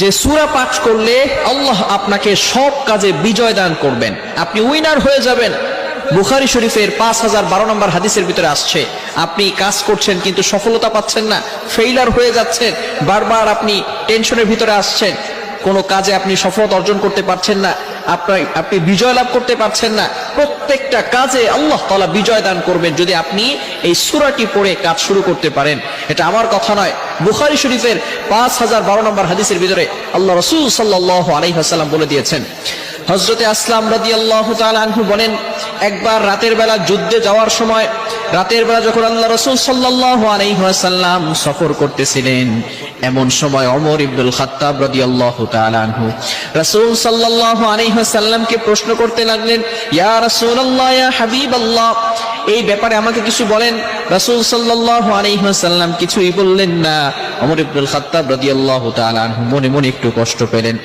যে সুরা পাঠ করলে আল্লাহ আপনাকে সব কাজে বিজয় দান করবেন। আপনি উইনার হয়ে যাবেন। বুখারি শরীফের পাঁচ হাজার বারো নম্বর হাদিসের ভিতরে আসছে, আপনি কাজ করছেন কিন্তু সফলতা পাচ্ছেন না ফেইলার হয়ে যাচ্ছেন, বারবার আপনি টেনশনের ভিতরে আসছেন, কোনো কাজে আপনি সফলতা অর্জন করতে পারছেন না। আপনার, আপনি বিজয় লাভ করতে পারছেন না। প্রত্যেকটা কাজে আল্লাহ তালা বিজয় দান করবেন যদি আপনি এই সুরাটি পড়ে কাজ শুরু করতে পারেন। এটা আমার কথা নয়। বুখারি শরীফের পাঁচ হাজার বারো নম্বর হাদিসের ভিতরে আল্লাহ রসুল সাল্লাহ আলহিহাসাল্লাম বলে দিয়েছেন। হজরতে আসলাম রাদি আল্লাহ আনহু বলেন, একবার রাতের বেলা যুদ্ধে যাওয়ার সময় রাতের বেলা যখন আল্লাহ রসুল সাল্লাহ আলহিহাসাল্লাম সফর করতেছিলেন, এমন সময় অমর ইবদুল খাত্তাব রদি আল্লাহ আনহু রসুল সাল্লাহ আলহিহাসাল্লামকে প্রশ্ন করতে লাগলেন, ইয়া রসুল আল্লাহ ইয়া হাবিব আল্লাহ এই ব্যাপারে আমাকে কিছু বলেন? রসুল সাল্লাহ আলাইহি ওয়াসাল্লাম কিছুই বললেন না। ওমর ইবনুল খাত্তাব রাদিয়াল্লাহু তাআলা আনহু মনে মনে একটু কষ্ট পেলেন।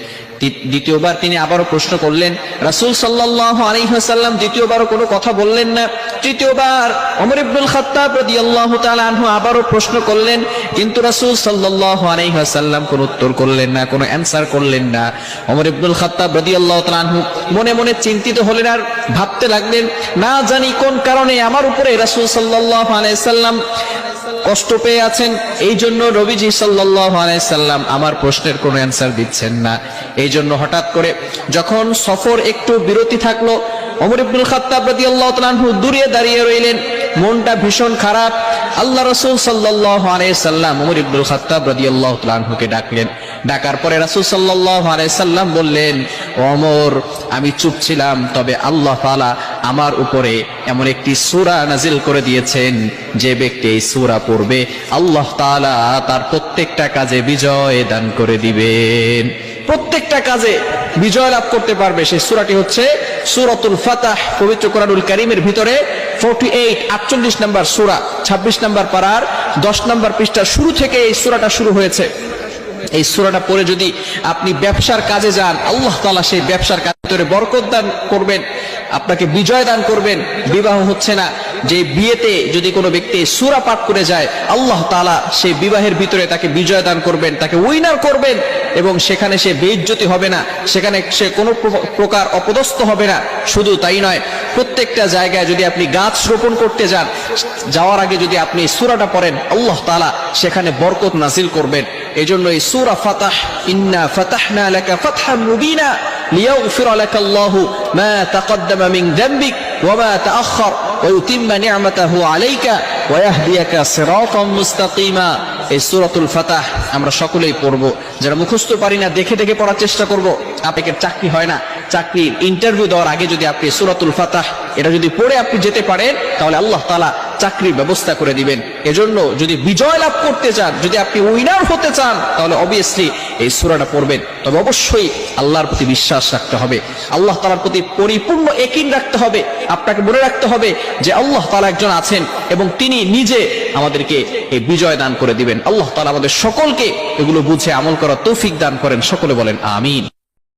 দ্বিতীয়বার তিনি আবারও প্রশ্ন করলেন, রাসূল সাল্লাল্লাহু আলাইহি ওয়াসাল্লাম দ্বিতীয়বারও কোনো কথা বললেন না। তৃতীয়বার ওমর ইবনুল খাত্তাব রাদিয়াল্লাহু তাআলা আনহু আবারও প্রশ্ন করলেন, কিন্তু রাসূল সাল্লাল্লাহু আলাইহি ওয়াসাল্লাম কোনো উত্তর করলেন না, কোনো অ্যানসার করলেন না। ওমর ইবনুল খাত্তাব রাদিয়াল্লাহু তাআলা আনহু মনে মনে চিন্তিত হলেন আর ভাবতে লাগলেন, না জানি কোন কারণে আমার উপরে রাসূল সাল্লাল্লাহু আলাইহি সাল্লাম কষ্ট পেয়ে আছেন এই জন্য রবিজি সাল্লাম আমার প্রশ্নের কোনো অ্যান্সার দিচ্ছেন না। এই জন্য হঠাৎ করে যখন সফর একটু বিরতি থাকল, ওমর ইবনুল খাত্তাব দূরে দাঁড়িয়ে রইলেন। মনটা ভীষণ খারাপ। আল্লাহ রসুল সাল্লাম ওমর ইবনুল খাত্তাব ডাকলেন। ডাকার পরে রাসূল সাল্লাল্লাহু আলাইহি সাল্লাম বললেন অমর আমি চুপ ছিলাম, তবে আল্লাহ তাআলা আমার উপরে এমন একটি সুরা নাজিল করে দিয়েছেন, যে ব্যক্তি এই সূরা পড়বে, আল্লাহ তালা তার প্রত্যেকটা কাজে বিজয় দান করে দিবেন। প্রত্যেকটা কাজে বিজয় লাভ করতে পারবে, সেই সুরাটি হচ্ছে সূরাতুল ফাতাহ, পবিত্র কোরআনুল কারীমের ভিতরে 48 48 নাম্বার সূরা 26 নাম্বার পারার 10 নাম্বার পৃষ্ঠা শুরু থেকে এই সুরাটা শুরু হয়েছে। এই সুরাটা পরে যদি আপনি ব্যবসার কাজে যান, আল্লাহ তালা সেই ব্যবসার কাজে বরকত দান করবেন। আপনাকে বিজয় দান করবেন, বিবাহ হচ্ছে না। যে বিয়েতে যদি কোনো ব্যক্তি সুরা পাঠ করে যায়, আল্লাহ তালা সেই বিবাহের ভিতরে তাকে বিজয় দান করবেন, তাকে উইনার করবেন এবং সেখানে সে বেইজ্জতি হবে না, সেখানে সে কোনো প্র- প্রকার অপদস্থ হবে না। শুধু তাই নয়, প্রত্যেকটা জায়গায় যদি আপনি গাছ রোপণ করতে যান, যাওয়ার আগে যদি আপনি সুরাটা পড়েন, আল্লাহ তালা সেখানে বরকত নাসিল করবেন। এই জন্য এই সূরা ফাতাহ, ইন্না ফাতাহনা লাকা ফাতহাম মুবিনা। মা তাকদ্দামা মিন যামবিক ওয়া মা তাআখার ওয়া ইউতিম্মা নি'মাতাহু আলাইকা ওয়া ইয়াহদিয়াকা সিরাতাম মুস্তাকিমা এই সূরাতুল ফাতাহ আমরা সকলেই পড়ব। যারা মুখস্থ পারি না, দেখে দেখে পড়ার চেষ্টা করব। আপনাকে চাকরি হয় না। চাকরির ইন্টারভিউ দেওয়ার আগে যদি আপনি সূরাতুল ফাতাহ, এটা যদি পড়ে আপনি যেতে পারেন, তাহলে আল্লাহ তাআলা চাকরির ব্যবস্থা করে দিবেন। এজন্য যদি বিজয় লাভ করতে চান, যদি আপনি উইনার হতে চান, তাহলে অবভিয়াসলি এই সূরাটা পড়বেন। তবে অবশ্যই আল্লাহর প্রতি বিশ্বাস রাখতে হবে। আল্লাহ তাআলার প্রতি পরিপূর্ণ একিন রাখতে হবে। আপনাকে মনে রাখতে হবে যে আল্লাহ তালা একজন আছেন এবং তিনি নিজে আমাদেরকে এই বিজয় দান করে দিবেন। আল্লাহ তালা আমাদের সকলকে এগুলো বুঝে আমল করার তৌফিক দান করেন। সকলে বলেন, আমিন।